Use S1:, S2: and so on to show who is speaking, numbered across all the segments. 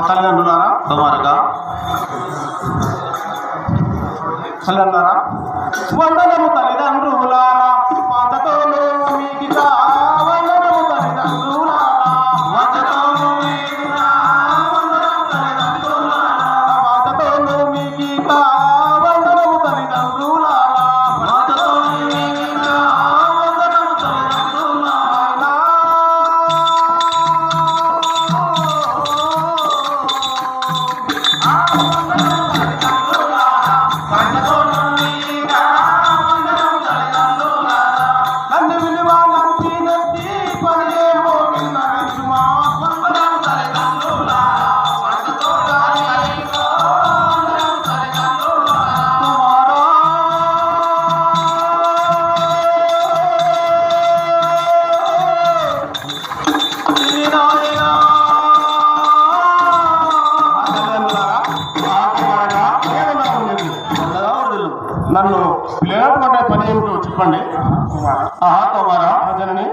S1: తల్లిదండ్రులారా
S2: కుమారుగా
S1: తల్లిదండ్రులారా వందనము
S2: తల్లిదండ్రులు
S1: నన్ను లేకపోతే పని ఏమిటో చెప్పండి.
S2: ఆహా. కుమారా
S1: భజనని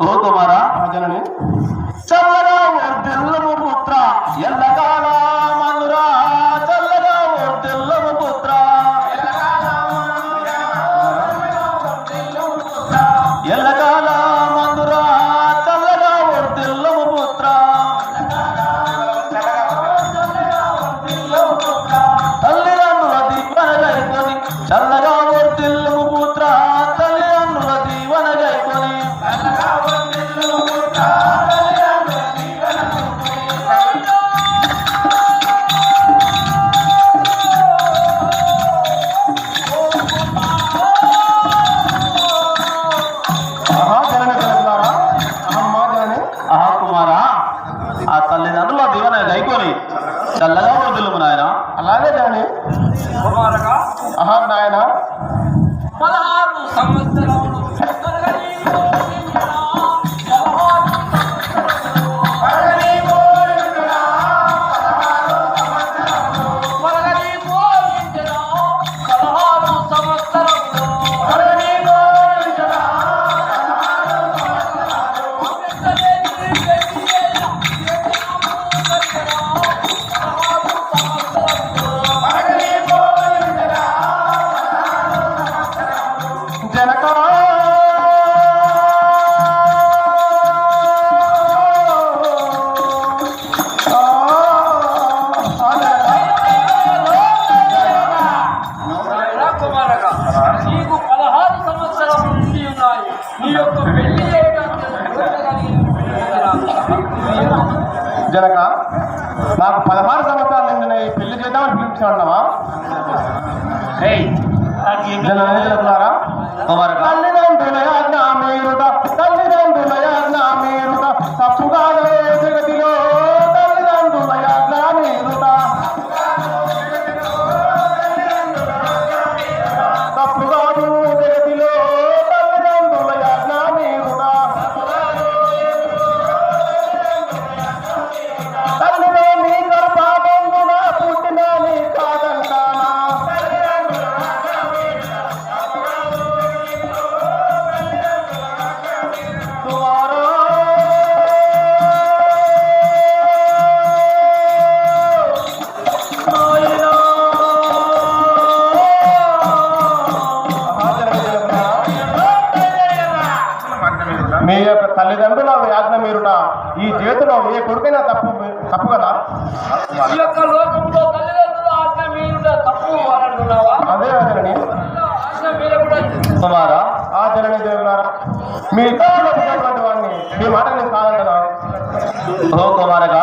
S2: ఓ తోమారా. భజనని అనగా నాయన?
S3: పదహారు
S1: సంవత్సరం
S3: కుమారక నీకు పదహారు సంవత్సరం నుండి ఉన్నాయి. నీ యొక్క పెళ్ళి
S1: జనక నాకు పదహారు సంవత్సరాలు నిన్న పెళ్ళి చేద్దామని పిలిపించాడమ్మా జనారా కుమారక మీ యొక్క తల్లిదండ్రుల యాజ్ఞ మీరున్న ఈ జీవితంలో ఏ కొడుకైనా తప్పు తప్పు కదా? అదే
S3: అదే
S2: కుమారా
S1: ఆ దేవులారా. మీ వాడిని మీ మాట నేను కాదంటున్నాను.
S2: ఓ కుమారగా